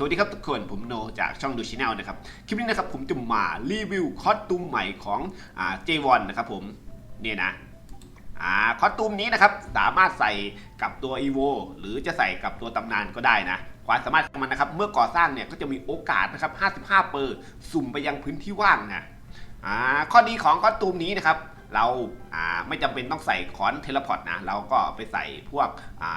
สวัสดีครับทุกคนผมโนจากช่องดูชแนลนะครับ คลิปนี้นะครับผมจะมารีวิวคอสตูมใหม่ของอ่าเจวอนนะครับผมเนี่ยนะอ่าคอสตูมนี้นะครับสามารถใส่กับตัว e v o หรือจะใส่กับตัวตำนานก็ได้นะความสามารถของมันนะครับเมื่อก่อสร้างเนี่ยก็จะมีโอกาสนะครับ 55 เปอร์สุ่มไปยังพื้นที่ว่างนะอ่าข้อดีของคอสตูมนี้นะครับ เราไม่จำเป็นต้องใส่คอนเทเลพอร์ตนะ เราก็ไปใส่พวก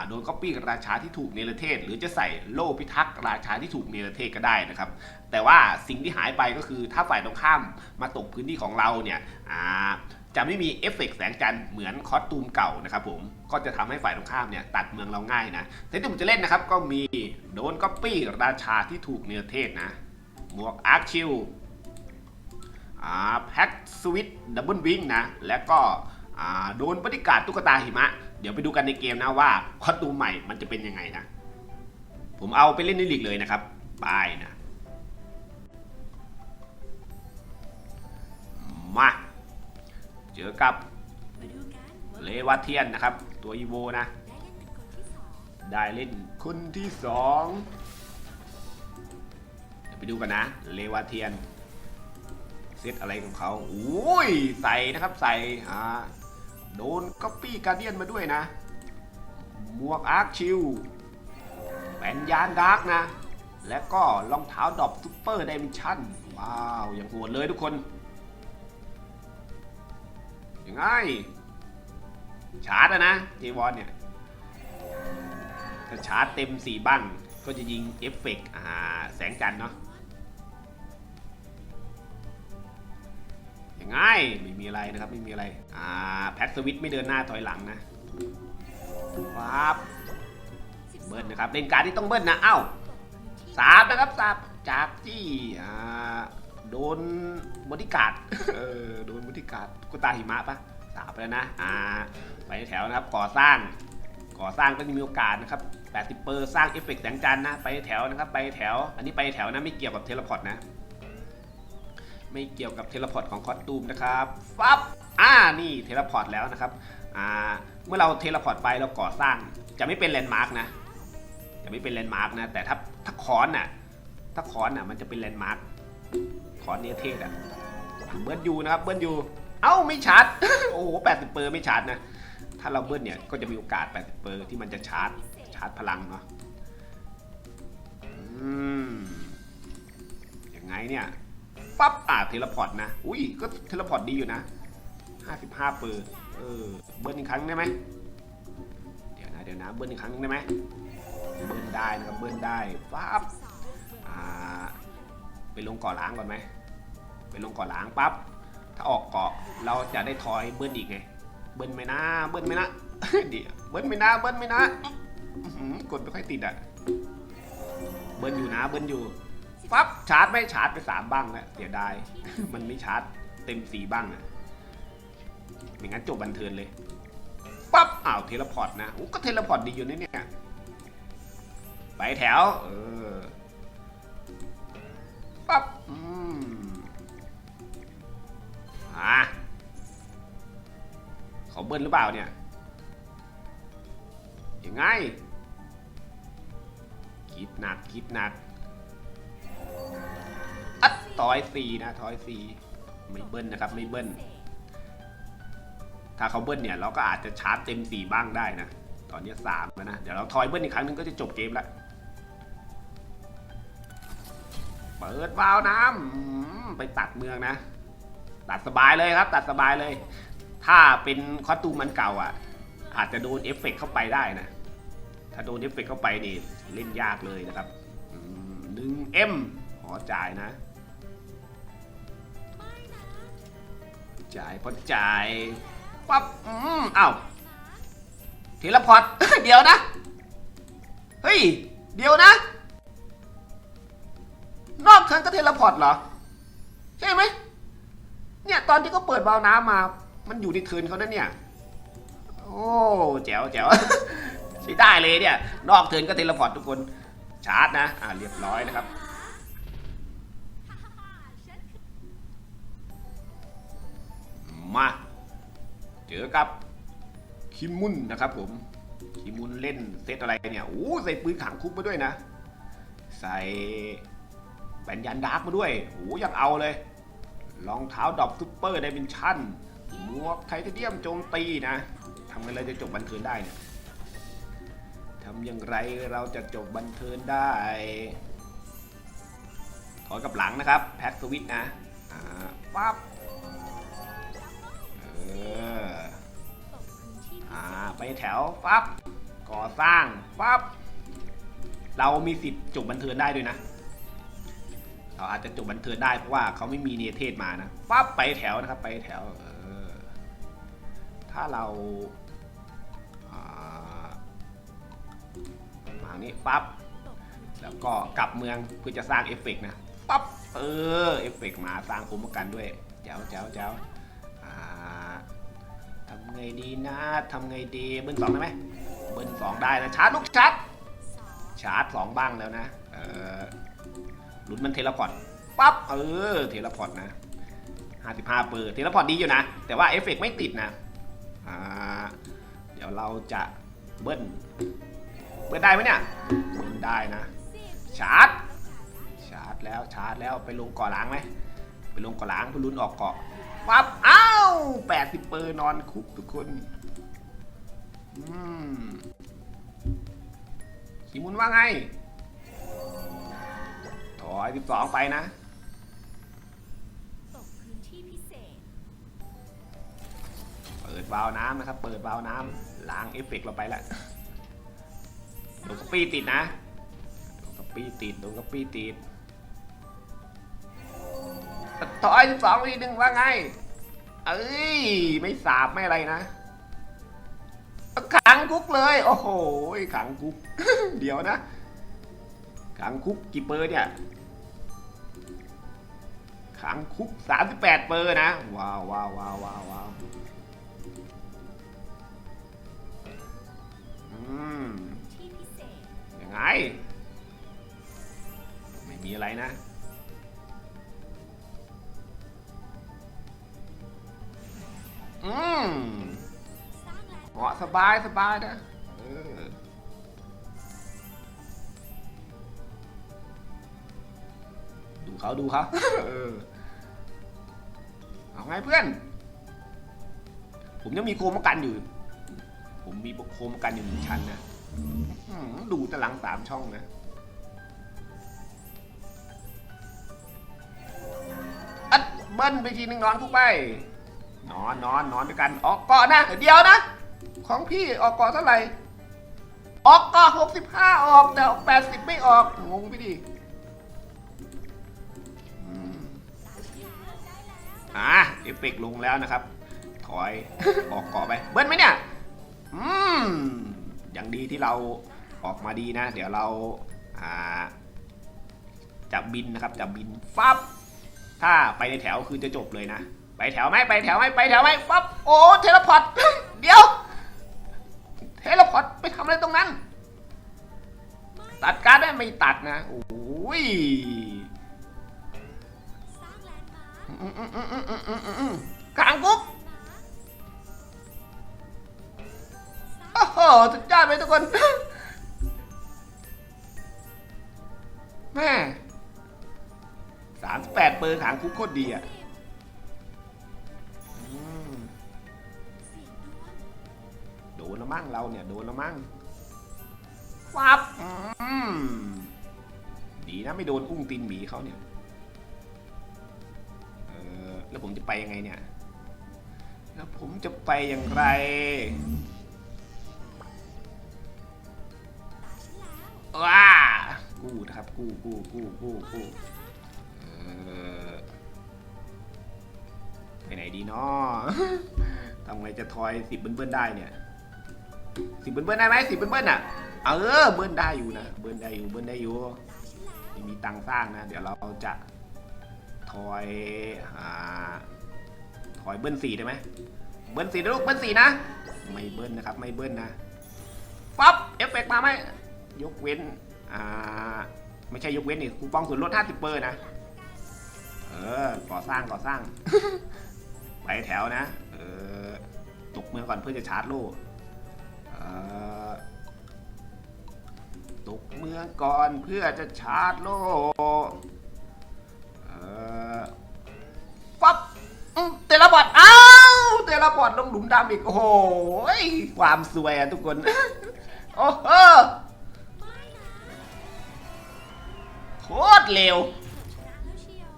โดนก๊อปปี้ราชาที่ถูกเนรเทศ หรือจะใส่โล่พิทักษ์ราชาที่ถูกเนรเทศก็ได้นะครับ แต่ว่าสิ่งที่หายไปก็คือถ้าฝ่ายตรงข้ามมาตกพื้นที่ของเราเนี่ยจะไม่มีเอฟเฟกต์แสงจันทร์เหมือนคอสตูมเก่านะครับผมก็จะทำให้ฝ่ายตรงข้ามเนี่ยตัดเมืองเราง่ายนะแต่ที่ผมจะเล่นนะครับก็มีโดนก๊อปปี้ราชาที่ถูกเนรเทศนะหมวกอาร์คิวอ่า แพ็กสวิตดับเบิลวิงนะ แล้วก็โดนบริการตุ๊กตาหิมะ เดี๋ยวไปดูกันในเกมนะว่าคอตูมใหม่มันจะเป็นยังไงนะ ผมเอาไปเล่นในลีกเลยนะครับบายนะมาเจอกับเลวาเทียนนะครับ ตัวอีโวนะ ได้เล่นคนที่สองได้เล่นคนที่สองเดี๋ยวไปดูกันนะ เลวาเทียน เซตอะไรของเขาอุ้ยใส่นะครับใส่อ่าโดนก๊อปปี้การเดียนมาด้วยนะหมวกอาร์คชิลแผ่นยานดาร์กนะ และก็รองเท้าดอปซูเปอร์ไดมนชั่นว้าวอย่างโหดเลยทุกคนยังไงชาร์จอะนะเจวอนเนี่ยถ้าชาร์จเต็มสี่บ้งก็จะยิงเอฟเฟกต์แสงจันทร์เนาะ งไงไม่มีอะไรนะครับไม่มีอะไรอ่าแพ็สวิตช์ไม่เดินหน้าถอยหลังนะปั๊บเบิ้ลนะครับเล่นการที่ต้องเบิ้ลนะเอ้าสามนะครับสามจากที่อ่าโดนบริการดเออโดนบริการดกุตาหิมะปะสามไปแล้วนะอ่าไปแถวนะครับก่อสร้างก่อสร้างก็จะมีโอกาสนะครับ80เปอร์สร้างเอฟเฟกต์แสงจันทร์นะไปแถวนะครับไปแถว อันนี้ไปแถวนะไม่เกี่ยวกับเทเลพอร์ตนะ ไม่เกี่ยวกับเทเลพอร์ตของคอสตูมนะครับฟับอ่านี่เทเลพอร์ตแล้วนะครับอ่าเมื่อเราเทเลพอร์ตไปเราก่อสร้าง จะไม่เป็นแลนด์มาร์กนะจะไม่เป็นแลนด์มาร์กนะแต่ถ้าถ้าคอนน่ะถ้าคอนน่ะมันจะเป็นแลนด์มาร์กคอนเนเทศอะเบิ้ลยูนะครับเบิ้ลยูเอ้าไม่ชาร์จโอ้โห80เปอร์ไม่ชาร์จนะถ้าเราเบิ้ลเนี่ยก็จะมีโอกาส80เปอร์ที่มันจะชาร์จชาร์จพลังเนาะอืมยังไงเนี่ย ปั๊บอ่าเทเลพอร์ตนะ อุ้ยก็เทเลพอร์ตดีอยู่นะ 55เปอร์เออเบิ้ลอีกครั้งได้ไหมเดี๋ยวนะเดี๋ยวนะเบิ้ลอีกครั้งได้ไหมเบิ้ลได้นะครับเบิ้ลได้ปั๊บอ่าไปลงก่อล้างก่อนไหมไปลงก่อล้างปั๊บถ้าออกเกาะเราจะได้ทอยเบิ้ลอีกไง เบิ้ลไม่นะเบิ้ลไม่นะเดี๋ยวเบิ้ลไม่นะเบิ้ลไม่นะกดไม่ค่อยติดอะเบิ้ลอยู่นะเบิ้ลอยู่ ปั๊บชาร์จไม่ชาร์จไปสามบ้างแล้วเสียดาย มันไม่ชาร์จเต็มสี่บ้างอะไม่งั้นจบบันเทินเลยปั๊บอ้าวเทเลพอร์ตนะโอ้ก็เทเลพอร์ตดีอยู่นะเนี่ยไปแถวเออปั๊บอืมอะเขาเบิ้ลหรือเปล่าเนี่ยยังไงคิดหนักคิดหนัก อัดถอยสี่นะถอยสี่ไม่เบิ้ลนะครับไม่เบิ้ลถ้าเขาเบิ้ลเนี่ยเราก็อาจจะชาร์จเต็มสี่บ้างได้นะ ตอนนี้สามแล้วนะ เดี๋ยวเราทอยเบิ้ลอีกครั้งหนึงก็จะจบเกมแล้วเปิดวาล์วน้ำไปตัดเมืองนะ ตัดสบายเลยครับ ตัดสบายเลย ถ้าเป็นคอสตูมมันเก่าอะ อาจจะโดนเอฟเฟกต์เข้าไปได้นะ ถ้าโดนเอฟเฟกต์เข้าไปนี่เล่นยากเลยนะครับหนึ่งเอ็มขอจ่ายนะ จ่ายพอจ่ายปั๊บอืมอ้าวเทเลพอร์ตเดี๋ยวนะ เฮ้ย เดี๋ยวนะ นอกคันก็เทเลพอร์ตเหรอ ใช่ไหม เนี่ยตอนที่เขาเปิดวาล์วน้ำมา มันอยู่ในเทินเขานั่นเนี่ย โอ้แจ๋วแจ๋วใช้ได้เลยเนี่ย นอกเทินก็เทเลพอร์ตทุกคน ชาร์จนะ อ่าเรียบร้อยนะครับ มาเจอกับคิมมุนนะครับผมคิมมุนเล่นเซตอะไรเนี่ยโอ้ใส่ปืนขังคุกมาด้วยนะ ใส่แบนยันดาร์กมาด้วยโหยังเอาเลยรองเท้าดอบซูเปอร์ไดเมนชั่นหมวกไทเทเนียมโจมตีนะทำไงเราจะจบบันเทิงได้เนี่ยทำอย่างไรเราจะจบบันเทิงได้ถอยกับหลังนะครับ แพ็คสวิตนะอ่าปั๊บ ออ่าไปแถวปั๊บก่อสร้างปั๊บเรามีสิทธิ์จบบันเทิงได้ด้วยนะ เราอาจจะจบบันเทิงได้เพราะว่าเขาไม่มีเนเทศมานะปั๊บไปแถวนะครับ ไปแถวเออถ้าเราอ่ามาทางนี้ปั๊บแล้วก็กลับเมืองเพื่อจะสร้างเอฟเฟกนะปั๊บเออเอฟเฟกมาสร้างคุ้มกันด้วย เจ้าเจ้าเจ้า ไงดีนะทำไงดีเบิ้ลสองได้ไหมเบิ้ลสองได้นะชาร์จลูกชาร์จชาร์จสองบ้างแล้วนะเออลุ้นมันเทเลพอร์ตปั๊บเออเทเลพอร์ตนะ55เปอร์เทเลพอร์ตดีอยู่นะ แต่ว่าเอฟเฟกต์ไม่ติดนะอ่าเดี๋ยวเราจะเบิ้ลเบิ้ลได้ไหมเนี่ยเบิ้ลได้นะ ชาร์จชาร์จแล้วชาร์จแล้วไปลงเกาะล้างไหมไปลงเกาะล้างเพื่อลุ้นออกเกาะ ปั๊บอ้าวแปดสิบเปอร์นอนคุกทุกคนอืมขีมุนว่าไง ถอยสิบสองไปนะเปิดวาล์วน้ำนะครับ เปิดวาล์วน้ำล้างเอฟเฟกเราไปแล้วโดนกระปี้ติดนะโดนกระปี้ติดโดนกระปี้ติด ถอยสิบสองทีหนึ่งว่าไง เอ้ย ไม่สาบไม่อะไรนะขังคุกเลย โอ้โหขังคุก เดี๋ยวนะขังคุกกี่เปอร์เนี่ยขังคุกสามสิบแปดเปอร์นะ ว้าวว้าวว้าวว้าวว้าวอืมที่พิเศษยังไง ไม่มีอะไรนะ อืมสร้างแลนด์เหมาะสบายสบายนะเออดูเขาดูเขาเออเอาไงเพื่อน ผมยังมีโคมกันอยู่ ผมมีโคมกันอยู่หนึ่งชั้นนะดูต่หลังสามช่องนะอัดเบิ้ลไปทีนึงนอนคุกไป อนนอนนอนด้วยกันออกเกาะนะเดี๋ยวนะ ของพี่ออกเกาะเท่าไหร่ ออกเกาะหกสิบห้าออกแต่แปดสิบไม่ออกงงไปดิอะเอฟเฟกลงแล้วนะครับ ถอยออกเกาะไป เบิ้ลไหมเนี่ย อืมอย่างดีที่เราออกมาดีนะ เดี๋ยวเราอ่าจะบินนะครับจะบินฟับถ้าไปในแถวคือจะจบเลยนะ ไปแถวไหมไปแถวไหมไปแถวไหมฟับโอ้เทเลพอร์ตเดี๋ยว เทเลพอร์ตไปทำอะไรตรงนั้น ตัดการดได้ไม่ตัดนะโอ้ยสร้างกลางกุ๊กนะโอ้โหสุดยอดไปทุกคนแม่สามสิบแปดเปอร์ขางคุกโคตรดีอะ มั่งเราเนี่ยโดนละมั่งฟับอืมดีนะไม่โดนอุ้งตีนหมีเขาเนี่ย เออแล้วผมจะไปยังไงเนี่ย แล้วผมจะไปอย่างไรตาฉันแล้วว้า กู้นะครับ กู้กู้กู้กู้กู้เออไปไหนดีเนาะทำไงจะทอยสิบเบิ้ลๆได้เนี่ย สิบเบิ้ลๆได้ไหมสิบเบิ้ลๆอะ เออเบิ้ลได้อยู่นะ เบิ้ลได้อยู่ เบิ้ลได้อยู่ตาฉันแล้วไม่มีตังค์สร้างนะ เดี๋ยวเราจะทอยอ่าทอยเบิ้ลสี่ได้ไหมเบิ้ลสี่นะลูก เบิ้ลสี่นะ ไม่เบิ้ลนะครับ ไม่เบิ้ลนะปั๊บเอฟเฟกต์มาไหมยกเว้น อ่า ไม่ใช่ยกเว้นนี่คูปองส่วนลด50เปอร์นะ เออ ก่อสร้างก่อสร้าง ไปแถวนะ เออ ตกเมืองก่อนเพื่อจะชาร์จโล่เออ ตตกเมืองก่อนเพื่อจะชาร์จโลเออฟับอืมเตละบอดอ้าวเตละบอดลงหลุมดำอีก โอ้โหยความสวยอะทุกคน โอ้โหไม่นะโคตรเร็วชนะแล้วเชียว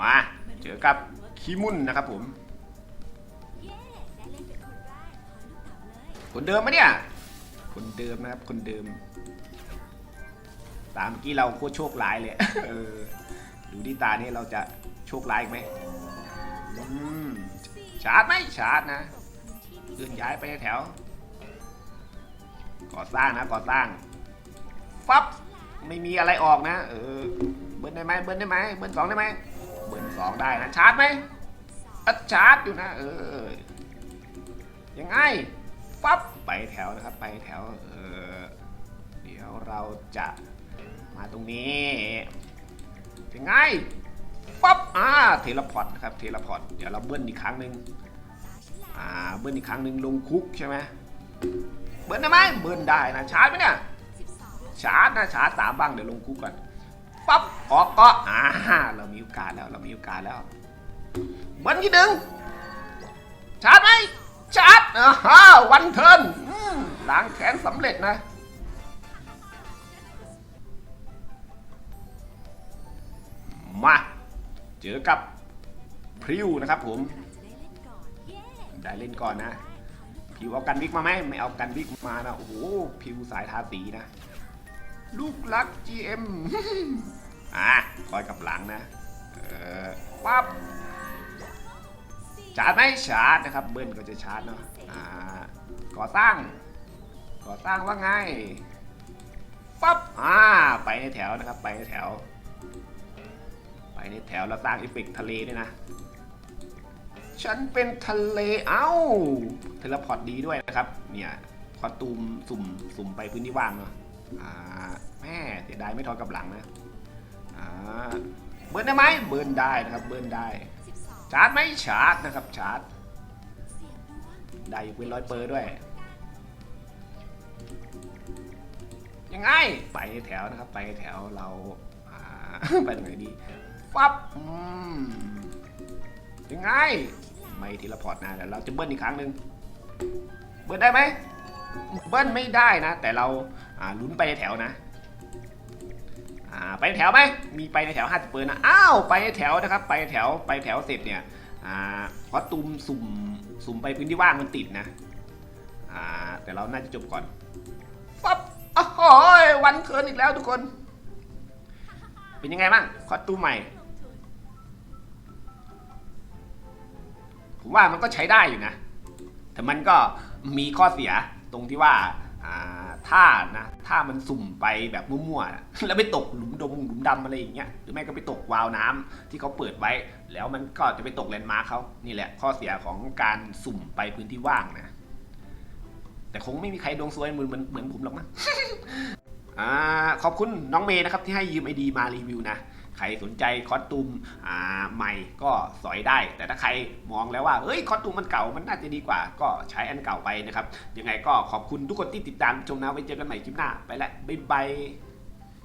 มา เจอกับ คิมุนนะครับผมเย้ได้เล่นเป็นคนแรกขอลูกเต๋าเลยคนเดิมไหมเนี่ย คนเดิมนะครับ คนเดิม ตามเมื่อกี้เราโคตรโชคร้ายเลย เออ ดูที่ตานี่เราจะโชคร้ายอีกไหมอืมชาร์จไหมชาร์จนะเลื่อนย้ายไปแถว ก่อสร้างนะก่อสร้างฟับไม่มีอะไรออกนะ เออ เบิร์นได้ไหมเบิร์นได้ไหมเบิร์นสองได้ไหมเบิร์น สองได้นะชาร์จไหมอัดชาร์จอยู่นะเออยังไงฟับไปแถวนะครับไปแถวเออเดี๋ยวเราจะมาตรงนี้ยังไงฟับอ่าเทเลพอร์ตนะครับเทเลพอร์ตเดี๋ยวเราเบิ้ลอีกครั้งหนึ่งอ่าเบิ้ลอีกครั้งหนึ่งลงคุกใช่ไหมเบิ้ลได้ไหมเบิ้ลได้นะชาร์จไหมเนี่ยชาร์จนะชาร์จสามบ้างเดี๋ยวลงคุกก่อน ออกก็อ่าเรามีโอกาสแล้วเรามีโอกาสแล้วเบิ้ลที่หนึ่งชาร์จไหมชาร์จอ่าฮะวันเทิร์นล้างแค้นสำเร็จนะมาเจอกับพริวนะครับผม ได้เล่นก่อนเย้ได้เล่นก่อนนะพิวเอากันวิกมาไหมไม่เอากันวิกมานะโอ้โหพิวสายทาสีนะ ลูกรัก GM อะคอยกับหลังนะเออปั๊บชาร์จไหมชาร์จนะครับ เบิ้ลก็จะชาร์จเนาะอ่าก่อสร้าง ก่อสร้างว่าไงปั๊บอ่าไปในแถวนะครับไปในแถว ไปในแถวแล้วสร้างอฟเฟกทะเลด้วยนะ ฉันเป็นทะเลเอ้าเทเลพอร์ตดีด้วยนะครับเนี่ยคอตูมสุ่มสุ่มไปพื้นที่ว่างเนาะอ่าแม่เสียดายไม่ทอนกับหลังนะ เบิร์นได้ไหมเบิร์นได้นะครับ เบิร์นได้ ชาร์จไหมชาร์จนะครับ ชาร์จ ได้อยกเว้นร้อยเปอร์ด้วย ยังไง ไปแถวนะครับ ไปแถวเราาไปตรงไหนดีฟับยังไง ไม่ทีละพอร์ตนะเดี๋ยวเราจะเบิ้ลอีกครั้งหนึ่งเบิ้ลได้ไหมเบิ้ลไม่ได้นะ แต่เราลุ้นไปแถวนะ อ่าไปในแถวไหมมีไปในแถวห้าสิบเปอร์นะอ้าวไปในแถวนะครับ ไปแถวไปแถวเสร็จเนี่ยอ่าคอตูมสุ่มสุ่มไปพื้นที่ว่างมันติดนะอ่าแต่เราน่าจะจบก่อนฟับโอ้โหวันเทิร์นอีกแล้วทุกคน เป็นยังไงบ้างคอตูมใหม่ ผมว่ามันก็ใช้ได้อยู่นะ แต่มันก็มีข้อเสียตรงที่ว่าอ่า ถ้านะ ถ้ามันสุ่มไปแบบมั่วๆนแล้วไปตกหลุมดงหลุมดำอะไรอย่างเงี้ย หรือไม่ก็ไปตกวาวน้ำที่เขาเปิดไว้ แล้วมันก็จะไปตกแลนด์มาร์คเขานี่แหละ ข้อเสียของการสุ่มไปพื้นที่ว่างนะ แต่คงไม่มีใครดวงซวยเหมือนเหมือนเหมือนผมหรอกมั้งอ่าขอบคุณน้องเมย์นะครับที่ให้ยืมไอดีมารีวิวนะ ใครสนใจคอสตูมใหม่ก็สอยได้ แต่ถ้าใครมองแล้วว่าเฮ้ยคอสตูมมันเก่ามันน่าจะดีกว่า ก็ใช้อันเก่าไปนะครับ ยังไงก็ขอบคุณทุกคนที่ติดตามชมนะไว้เจอกันใหม่คลิปหน้าไปละบ๊ายบาย